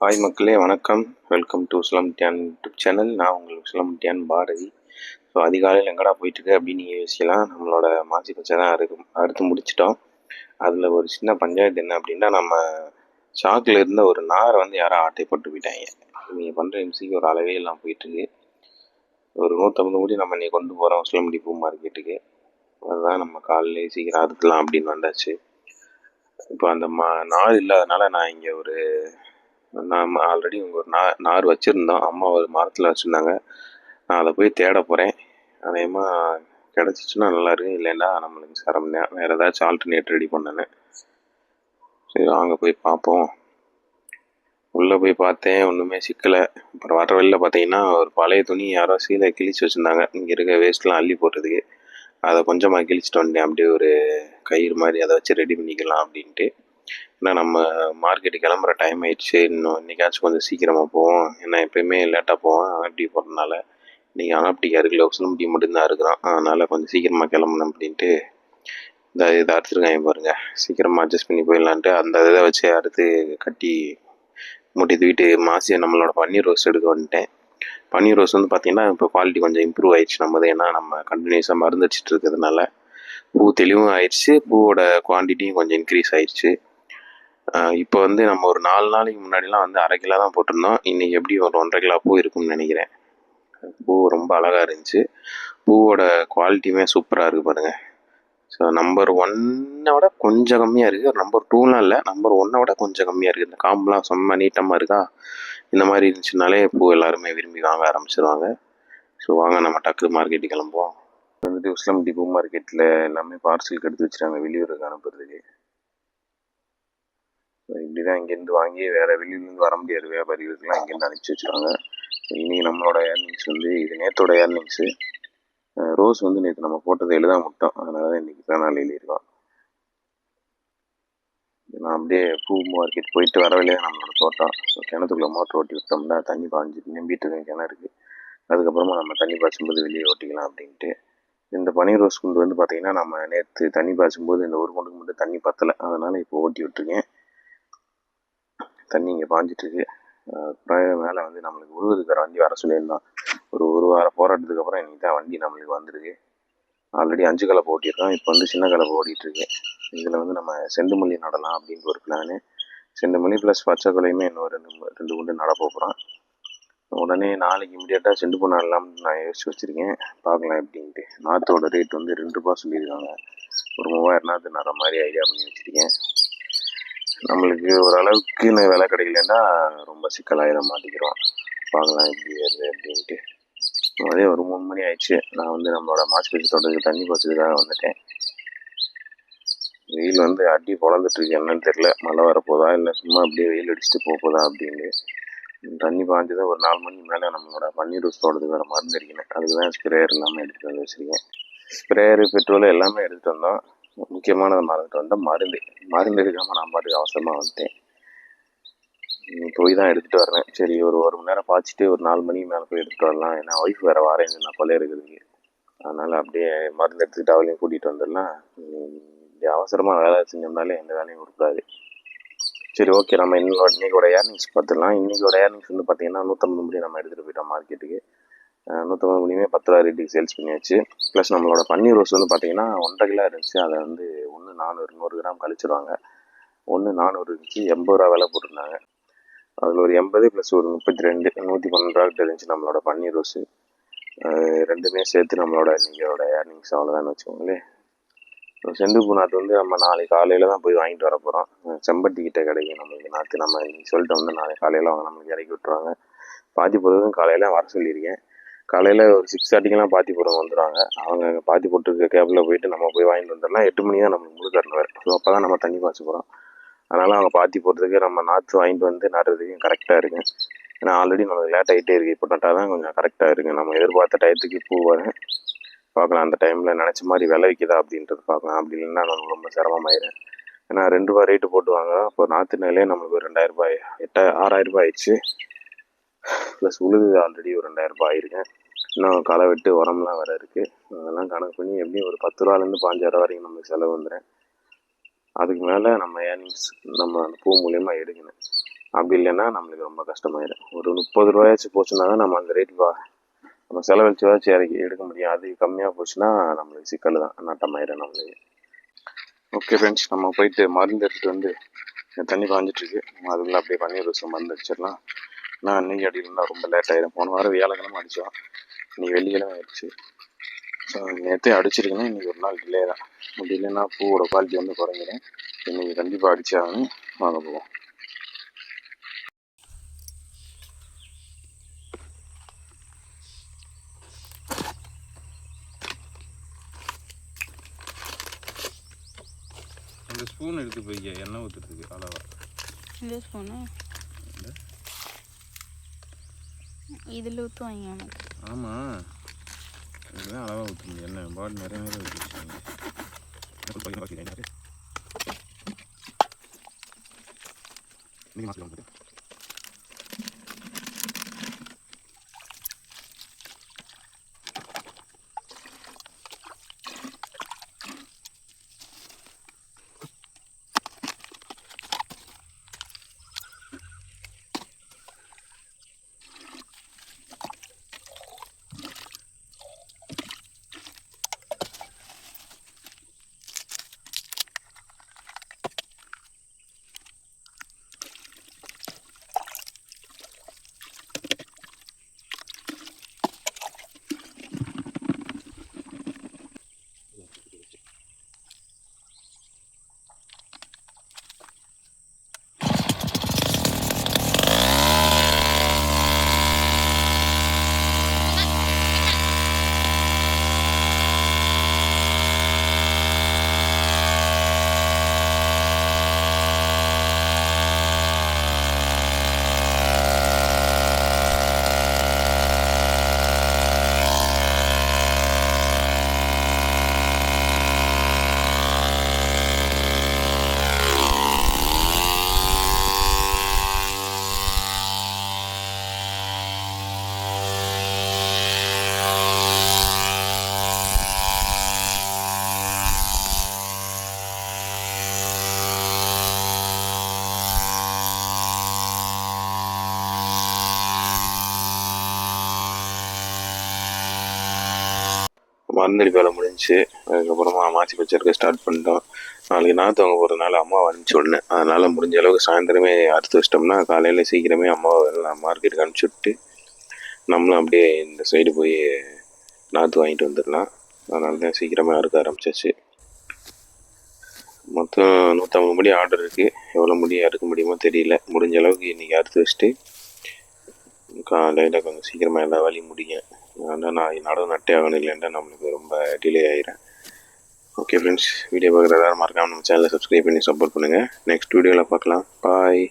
Hi மக்களே வணக்கம். Welcome to Dhiyan YouTube channel நான் உங்கள் டியான் பாரதி. ஸோ அதிகாலையில் எங்கடா போயிட்டுருக்கு அப்படின்னு நீங்கள் யோசிக்கலாம். நம்மளோட மாசி பச்சை தான் அறுக்கு அறுத்து முடிச்சிட்டோம். அதில் ஒரு சின்ன பஞ்சாயத்து என்ன அப்படின்னா நம்ம சாக்கில் இருந்த ஒரு நாரை வந்து யாரோ ஆட்டைப்பட்டு போயிட்டாங்க. நீங்கள் பண்ணுற இம்சிக்கு ஒரு அளவே எல்லாம் போயிட்டுருக்கு. ஒரு நூற்றம்பது கோடி நம்ம நீ கொண்டு போகிறோம் உசிலம்பட்டி பூ மார்க்கெட்டுக்கு அதுதான் நம்ம காலையிலே சீக்கிரம் அறுத்துலாம் அப்படின்னு வந்தாச்சு. இப்போ அந்த மா நார் இல்லாதனால நான் இங்கே ஒரு நாம் ஆல்ரெடி இங்கே ஒரு நா நார் வச்சுருந்தோம். அம்மா ஒரு மரத்தில் வச்சுருந்தாங்க. நான் அதை போய் தேட போகிறேன் அதேமா கிடச்சிச்சின்னா நல்லாயிருக்கும் இல்லைன்னா நம்மளுக்கு சிரமம் தான் வேறு ஏதாச்சும் ஆல்டர்னேட் ரெடி பண்ணேன் சரி அங்கே போய் பார்ப்போம். உள்ளே போய் பார்த்தேன். ஒன்றுமே சிக்கலை. அப்புறம் வர வழியில் பார்த்தீங்கன்னா ஒரு பழைய துணி யாரோ சீலை கிழிச்சு வச்சுருந்தாங்க. இங்கே இருக்க வேஸ்ட்லாம் அள்ளி போடுறதுக்கு. அதை கொஞ்சமாக கிழிச்சிட்டு வந்தேன் அப்படியே ஒரு கயிறு மாதிரி அதை வச்சு ரெடி பண்ணிக்கலாம் அப்படின்ட்டு. ஏன்னா நம்ம மார்க்கெட்டு கிளம்புற டைம் ஆயிடுச்சு. இன்னும் இன்றைக்காச்சும் கொஞ்சம் சீக்கிரமாக போவோம். ஏன்னா எப்பயுமே லேட்டாக போவோம் அப்படி போகிறதுனால இன்றைக்கி அனாப்டிக்கா இருக்குல்ல இப்படி மட்டும்தான் இருக்கிறான். அதனால் கொஞ்சம் சீக்கிரமாக கிளம்பணும் அப்படின்ட்டு இந்த இதை அறுத்துருக்காங்க பாருங்கள் சீக்கிரமாக அட்ஜஸ்ட் பண்ணி போயிடலான்ட்டு அந்த இதை வச்சு அறுத்து கட்டி முட்டி தூக்கிட்டு மாசி நம்மளோட பன்னீர் ரோஸ் எடுக்க வந்துட்டேன். பன்னீர் ரோஸ் வந்து பார்த்திங்கன்னா இப்போ குவாலிட்டி கொஞ்சம் இம்ப்ரூவ் ஆயிடுச்சு நம்ம ஏன்னா நம்ம கண்டினியூஸாக மருந்து அடிச்சிட்டு இருக்கிறதுனால பூ தெளிவும் ஆயிடுச்சு. பூவோட குவான்டிட்டியும் கொஞ்சம் இன்க்ரீஸ் ஆயிடுச்சு. இப்போ வந்து நம்ம ஒரு நாலு நாளைக்கு முன்னாடிலாம் வந்து அரை கிலோ தான் போட்டிருந்தோம். இன்றைக்கி எப்படி ஒரு ஒன்றரை கிலோ பூ இருக்கும்னு நினைக்கிறேன். பூ ரொம்ப அழகாக இருந்துச்சு. பூவோட குவாலிட்டியுமே சூப்பராக இருக்குது பாருங்கள் ஸோ நம்பர் ஒன்னை விட கொஞ்சம் கம்மியாக இருக்குது நம்பர் டூலாம் இல்லை. நம்பர் ஒன்னை விட கொஞ்சம் கம்மியாக இருக்குது இந்த காம்பெலாம் செம்ம நீட்டமாக இருக்கா? இந்த மாதிரி இருந்துச்சுனாலே பூ எல்லாருமே விரும்பி வாங்க ஆரம்பிச்சிருவாங்க. ஸோ வாங்க நம்ம டக்கு மார்க்கெட்டுக்கு கிளம்புவோம். வந்துட்டு உஸ்லம் டிபோ மார்க்கெட்டில் எல்லாமே பார்சலுக்கு எடுத்து வச்சுருக்காங்க வெளியூருக்கு அனுப்புறதுக்கு. இப்படி தான் இங்கேருந்து வாங்கி வேறு வெளியிலேருந்து வர முடியாது. வியாபாரிகளுக்கெல்லாம் இங்கேருந்து அனுப்பிச்சி வச்சுருவாங்க இன்னைக்கு நம்மளோட ஏர்னிங்ஸ் வந்து இது நேற்றோட ஏர்னிங்ஸு ரோஸ் வந்து நேற்று நம்ம போட்டது எழுத முட்டோம் அதனால தான் இன்றைக்கி தான் நாள் எழுதியிருக்கோம் நான் அப்படியே பூ மார்க்கெட் போயிட்டு வர வழியே நம்மளோட தோட்டம். ஸோ கிணத்துக்குள்ளே மோட்டர் ஓட்டி விட்டோம்னா தண்ணி பாஞ்சிட்டு நம்பிட்டு இருக்கேன் கிணறுக்கு அதுக்கப்புறமா நம்ம தண்ணி பாய்ச்சும்போது வெளியே ஓட்டிக்கலாம் அப்படின்ட்டு. இந்த பனீர் ரோஸ் குண்டு வந்து பார்த்திங்கன்னா நம்ம நேற்று தண்ணி பாய்ச்சும்போது இந்த ஒரு குண்டுக்கு மட்டும் தண்ணி பத்தலை. அதனால் இப்போ ஓட்டி விட்டுருக்கேன். தண்ணி இங்கே பாஞ்சிட்ருக்கு மேலே வந்து நம்மளுக்கு உருவதுக்கார வண்டி வர சொல்லியிருந்தான். ஒரு ஒரு வார போராட்டத்துக்கு அப்புறம் இன்றைக்கி தான் வண்டி நம்மளுக்கு வந்திருக்கு. ஆல்ரெடி அஞ்சு கலப்பை ஓட்டியிருக்கோம் இப்போ வந்து சின்ன கலப்பை ஓட்டிகிட்ருக்கு இதில் வந்து நம்ம செண்டுமல்லி நடலாம் அப்படின்ட்டு ஒரு பிளானு செண்டுமல்லி ப்ளஸ் பச்சை கொலையுமே இன்னும் ரெண்டு ரெண்டு குண்டு நட போகிறோம் உடனே நாளைக்கு இமீடியட்டாக செண்டு பூ நடலாம்னு நான் யோசிச்சு வச்சுருக்கேன். பார்க்கலாம் எப்படின்ட்டு. நாற்றோட ரேட் வந்து ரெண்டு ரூபா சொல்லியிருக்காங்க. ஒரு மூவாயிரம் நாற்று நட மாதிரி ஐடியா பண்ணி வச்சுருக்கேன். நம்மளுக்கு ஓரளவுக்கு விலை கிடைக்கலன்னா ரொம்ப சிக்கலாக மாட்டிக்கிறோம். பார்க்கலாம் எப்படி வருது அப்படின்ட்டு. அதே ஒரு மூணு மணி ஆயிடுச்சு. நான் வந்து நம்மளோட மாஸ்பேசி தோட்டத்துக்கு தண்ணி பாய்ச்சதுக்காக வந்துட்டேன். வெயில் வந்து அடி பொழந்துட்டுருக்கு என்னன்னு தெரில மழை வரப்போதா இல்லை சும்மா அப்படியே வெயில் அடிச்சுட்டு போகுதா அப்படின்னு தண்ணி பாய்ஞ்சதை ஒரு நாலு மணிக்கு மேலே நம்மளோட பன்னீர் ரோஸ் தோட்டத்துக்கு வேறு மருந்து அடிக்கணும். அதுக்கு தான் ஸ்ப்ரேயர் எல்லாமே எடுத்துகிட்டு வந்து வச்சுருக்கேன். ஸ்ப்ரேயரு பெட்ரோல் எல்லாமே எடுத்துகிட்டு வந்தோம். முக்கியமானதை மறந்துட்டு வந்தால் மருந்து மருந்து எடுக்காமல் நான் பாட்டுக்கு அவசரமாக வந்துட்டேன். போய் தான் எடுத்துகிட்டு வரேன். சரி ஒரு ஒரு மணி நேரம் பாய்ச்சிட்டு ஒரு நாலு மணிக்கு மேலே போய் எடுத்துகிட்டு வரலாம். ஏன்னா ஒய்ஃப் வேறு வரேன் நான் கொலை இருக்குதுங்க அதனால் அப்படியே மருந்து எடுத்துக்கிட்டு அவளையும் கூட்டிகிட்டு வந்துடலாம். இப்படி அவசரமாக வேலை செஞ்சோம்னாலே எந்த வேலையும் கொடுக்காது. சரி ஓகே நம்ம இன்னொரு இன்றைக்கோட ஏர்னிங்ஸ் பார்த்துடலாம். இன்றைக்கோட ஏர்னிங்ஸ் வந்து பார்த்திங்கன்னா நூற்றம்பது மணி நம்ம எடுத்துகிட்டு போயிட்டோம் மார்க்கெட்டுக்கு நூற்றம்பது மணியுமே பத்து ரூபா ரேட்டுக்கு சேல்ஸ் பண்ணியாச்சு. ப்ளஸ் நம்மளோட பன்னீர் ரோஸ் வந்து பார்த்திங்கன்னா ஒன்றரை கிலோ இருந்துச்சு. அதை வந்து ஒன்று நானூறு நூறு கிராம் கழிச்சிருவாங்க. ஒன்று நானூறு இருந்துச்சு எண்பது ரூபா விலை போட்டிருந்தாங்க. அதில் ஒரு எண்பது ப்ளஸ் ஒரு முப்பத்தி ரெண்டு நூற்றி பன்னெண்டு ரூபா கிட்ட இருந்துச்சு நம்மளோட பன்னீர் ரோஸு ரெண்டுமே சேர்த்து நம்மளோட நீங்களோட ஏர்னிங்ஸ் அவ்வளோதான் வச்சுக்கோங்களேன். செண்டு பூ நாற்று வந்து நம்ம நாளைக்கு காலையில் தான் போய் வாங்கிட்டு வர போகிறோம் செம்பட்டி கிட்ட கிடைக்கும் நம்மளுக்கு. நாற்று நம்ம சொல்லிட்டு சொல்லிட்டோம்னா நாளைக்கு காலையில் அவங்க நம்மளுக்கு இறக்கி விட்டுருவாங்க. பாதி பொழுதும் காலையில் வர சொல்லியிருக்கேன். காலையில் ஒரு சிக்ஸ் தேர்ட்டிக்கெலாம் பாத்தி போடுறவங்க வந்துடுவாங்க அவங்க பாத்தி போட்டுருக்க கேபில் போயிட்டு நம்ம போய் வாங்கிட்டு வந்துடலாம் எட்டு மணி தான் நம்மளுக்கு முழு தரணும் வேறு ஸோ அப்போ தான் நம்ம தண்ணி பாய்ச்ச போகிறோம் அதனால் அவங்க பாத்தி போடுறதுக்கு நம்ம நாற்று வாங்கிட்டு வந்து நடுறதுக்கும் கரெக்டாக இருக்கு. ஏன்னா ஆல்ரெடி நமக்கு லேட் ஆகிட்டே இருக்குது இப்போ நட்டால் தான் கொஞ்சம் கரெக்டாக இருக்குது நம்ம எதிர்பார்த்த டயத்துக்கு பூ வரும். பார்க்கலாம். அந்த டைமில் நினச்ச மாதிரி விலை விற்கிதா அப்படின்றது பார்க்கலாம். அப்படி இல்லைன்னா நமக்கு ரொம்ப சிரமமாயிடும் ஏன்னா ரெண்டு ரூபா ரேட்டு போட்டு வாங்குறோம். இப்போ நாற்று நிலையே நம்மளுக்கு ஒரு ரெண்டாயிரம் ரூபாய் எட்ட ஆறாயிரம் ரூபாய் ஆயிடுச்சு. ப்ளஸ் உழுது ஆல்ரெடி ஒரு ரெண்டாயிரம் ரூபாய் ஆயிருக்கேன். இன்னும் களை வெட்டு உரம்லாம் வேறு இருக்குது அதெல்லாம் கணக்கு பண்ணி எப்படியும் ஒரு பத்து ரூபாலேருந்து பாஞ்சாயிரம் வரைக்கும் நம்மளுக்கு செலவு வந்துடும். அதுக்கு மேலே நம்ம ஏர்னிங்ஸ் நம்ம அந்த பூ மூலியமாக எடுக்கணும். அப்படி இல்லைன்னா நம்மளுக்கு ரொம்ப கஷ்டமாயிடும். ஒரு முப்பது ரூபாயாச்சும் போச்சுன்னா தான் நம்ம அந்த ரேட் வா நம்ம செலவழிச்சு வச்சு இறக்கி எடுக்க முடியும். அது கம்மியாக போச்சுன்னா நம்மளுக்கு சிக்கல் தான் நட்டமாயிடும் நம்மளுக்கு. ஓகே ஃப்ரெண்ட்ஸ் நம்ம போயிட்டு மருந்து எடுத்துகிட்டு வந்து தண்ணி பாஞ்சிட்ருக்கு அதுக்குள்ளே அப்படியே பன்னீர் ரோஸ் மருந்து அடிச்சிடலாம். நான் அடி இருந்தால் ரொம்ப லேட் ஆயிடும். போன வாரம் வியாழக்கிழமை அடித்தோம் இன்னைக்கு வெள்ளிக்கிழமை ஆயிடுச்சு. ஸோ நேற்றே அடிச்சிருக்கேன். இன்னைக்கு ஒரு நாள் டிலே தான். அப்படி இல்லைன்னா பூவோட குவாலிட்டி வந்து குறைஞ்சிடும் இன்னைக்கு கண்டிப்பாக அடிச்சே ஆகணும் வாங்க போவோம். அந்த ஸ்பூன் எடுத்து போய்க்க எண்ணெய் ஊற்றுறதுக்கு அளவா? இந்த ஸ்பூனு இதில் ஊற்றுவாங்க எனக்கு. ஆமாம் இதுதான் அளவாக ஊற்றுங்க என்ன பாட் பாடி நிறைய நேரம் ஊற்றிருக்காங்க நீங்கள் மருந்தடி வேலை முடிஞ்சுச்சு அதுக்கப்புறமா மாசி பச்சரிக்க ஸ்டார்ட் பண்ணிட்டோம். நாளைக்கு நாற்று வாங்க போகிறதுனால அம்மாவை அனுப்பிச்சி விடனேன் அதனால் முடிஞ்ச அளவுக்கு சாயந்தரமே அறுத்து வச்சிட்டோம்னா காலையில் சீக்கிரமே அம்மாவை எல்லாம் மார்க்கெட்டுக்கு அனுப்பிச்சி விட்டு நம்மளும் அப்படியே இந்த சைடு போய் நாற்று வாங்கிட்டு வந்துடலாம். அதனால தான் சீக்கிரமாக அறுக்க ஆரம்பிச்சிச்சு. மொத்தம் நூற்றம்பது முடி ஆர்டர் இருக்குது எவ்வளோ முடி அறுக்க முடியுமோ தெரியல. முடிஞ்ச அளவுக்கு இன்றைக்கி அறுத்து வச்சுட்டு காலையில் கொஞ்சம் சீக்கிரமாக எல்லா வேலையும் முடியும் அதனால் நான் நடவு நட்டே ஆகணும் இல்லைன்னா நம்மளுக்கு ரொம்ப டிலே ஆகிடும் ஓகே ஃப்ரெண்ட்ஸ் வீடியோ பார்க்குற எல்லாரும் மறக்காம நம்ம சேனலை சப்ஸ்கிரைப் பண்ணி சப்போர்ட் பண்ணுங்கள் நெக்ஸ்ட் வீடியோவில் பார்க்கலாம். பாய்